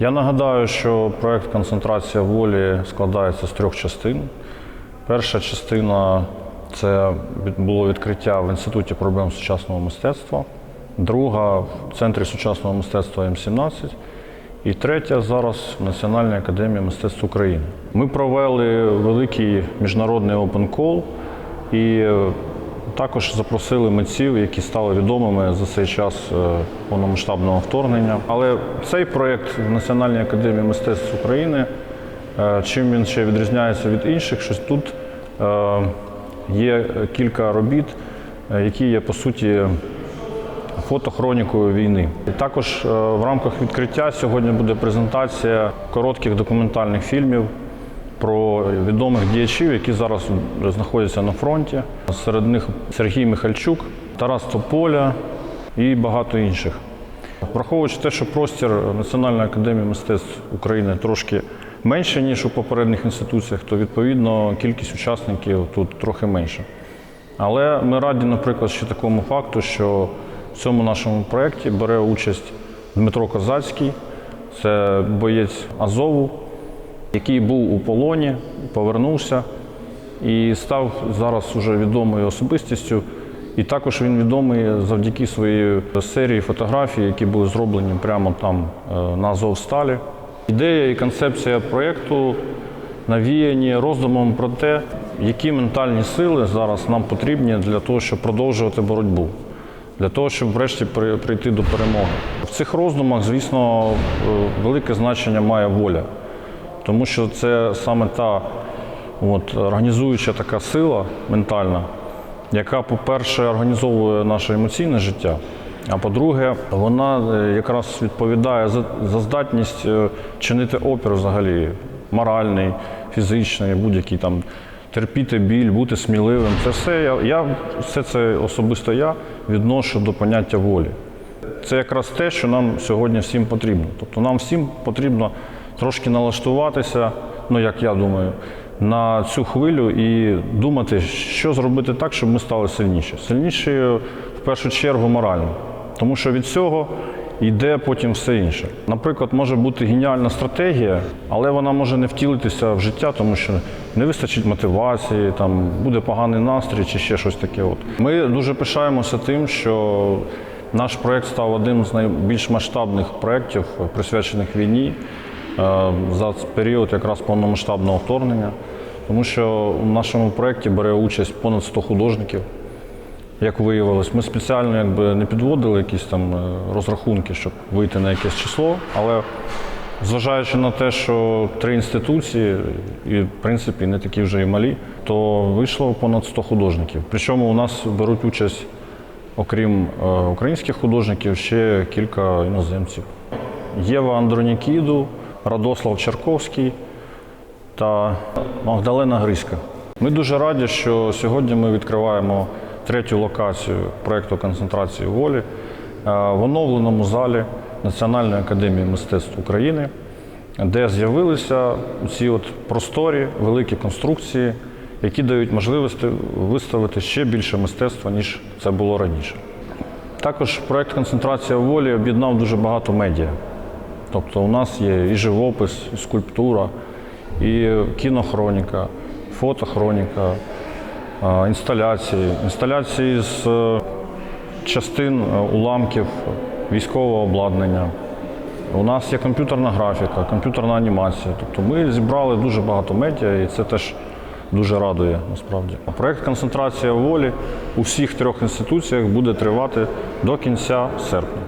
Я нагадаю, що проект Концентрація волі складається з трьох частин. Перша частина це було відкриття в Інституті проблем сучасного мистецтва, друга в Центрі сучасного мистецтва М17. І третя зараз в Національній академії мистецтв України. Ми провели великий міжнародний call і також запросили митців, які стали відомими за цей час е, повномасштабного вторгнення. Але цей проєкт в Національній академії мистецтв України, е, чим він ще відрізняється від інших, що тут е, є кілька робіт, які є по суті фотохронікою війни. І також в рамках відкриття сьогодні буде презентація коротких документальних фільмів про відомих діячів, які зараз знаходяться на фронті. Серед них Сергій Михальчук, Тарас Тополя і багато інших. Враховуючи те, що простір Національної академії мистецтв України трошки менше, ніж у попередніх інституціях, то відповідно кількість учасників тут трохи менша. Але ми раді, наприклад, ще такому факту, що в цьому нашому проєкті бере участь Дмитро Козацький, це боєць Азову, який був у полоні, повернувся і став зараз уже відомою особистістю. І також він відомий завдяки своїй серії фотографій, які були зроблені прямо там е, на Азовсталі. Ідея і концепція проєкту навіяні роздумом про те, які ментальні сили зараз нам потрібні для того, щоб продовжувати боротьбу, для того, щоб врешті прийти до перемоги. В цих роздумах, звісно, е, велике значення має воля, тому що це саме та от, організуюча така сила ментальна, яка, по-перше, організовує наше емоційне життя. А по-друге, вона е, якраз відповідає за, за здатність е, чинити опір взагалі моральний, фізичний, будь-який там терпіти біль, бути сміливим. Це все я, я все це особисто я відношу до поняття волі. Це якраз те, що нам сьогодні всім потрібно. Тобто нам всім потрібно трошки налаштуватися, ну як я думаю, на цю хвилю і думати, що зробити так, щоб ми стали сильніші. Сильніші в першу чергу морально. Тому що від цього йде потім все інше. Наприклад, може бути геніальна стратегія, але вона може не втілитися в життя, тому що не вистачить мотивації, там буде поганий настрій чи ще щось таке. От. Ми дуже пишаємося тим, що наш проєкт став одним з найбільш масштабних проєктів, присвячених війні за період якраз повномасштабного вторгнення, тому що у нашому проєкті бере участь понад 100 художників. Як виявилось, ми спеціально якби не підводили якісь там е, розрахунки, щоб вийти на якесь число. Але зважаючи на те, що три інституції, і в принципі не такі вже і малі, то вийшло понад 100 художників. Причому у нас беруть участь, окрім е, українських художників, ще кілька іноземців. Єва Андронікіду, Радослав Черковський та Магдалена Гриська. Ми дуже раді, що сьогодні ми відкриваємо третю локацію проєкту концентрації волі е, в оновленому залі Національної академії мистецтв України, де з'явилися ці от просторі, великі конструкції, які дають можливість виставити ще більше мистецтва, ніж це було раніше. Також проєкт Концентрація волі об'єднав дуже багато медіа. Тобто у нас є і живопис, і скульптура, і кінохроніка, фотохроніка, інсталяції, інсталяції з е, частин е, уламків військового обладнання. У нас є комп'ютерна графіка, комп'ютерна анімація. Тобто ми зібрали дуже багато медіа, і це теж дуже радує насправді. Проєкт Концентрація волі у всіх трьох інституціях буде тривати до кінця серпня.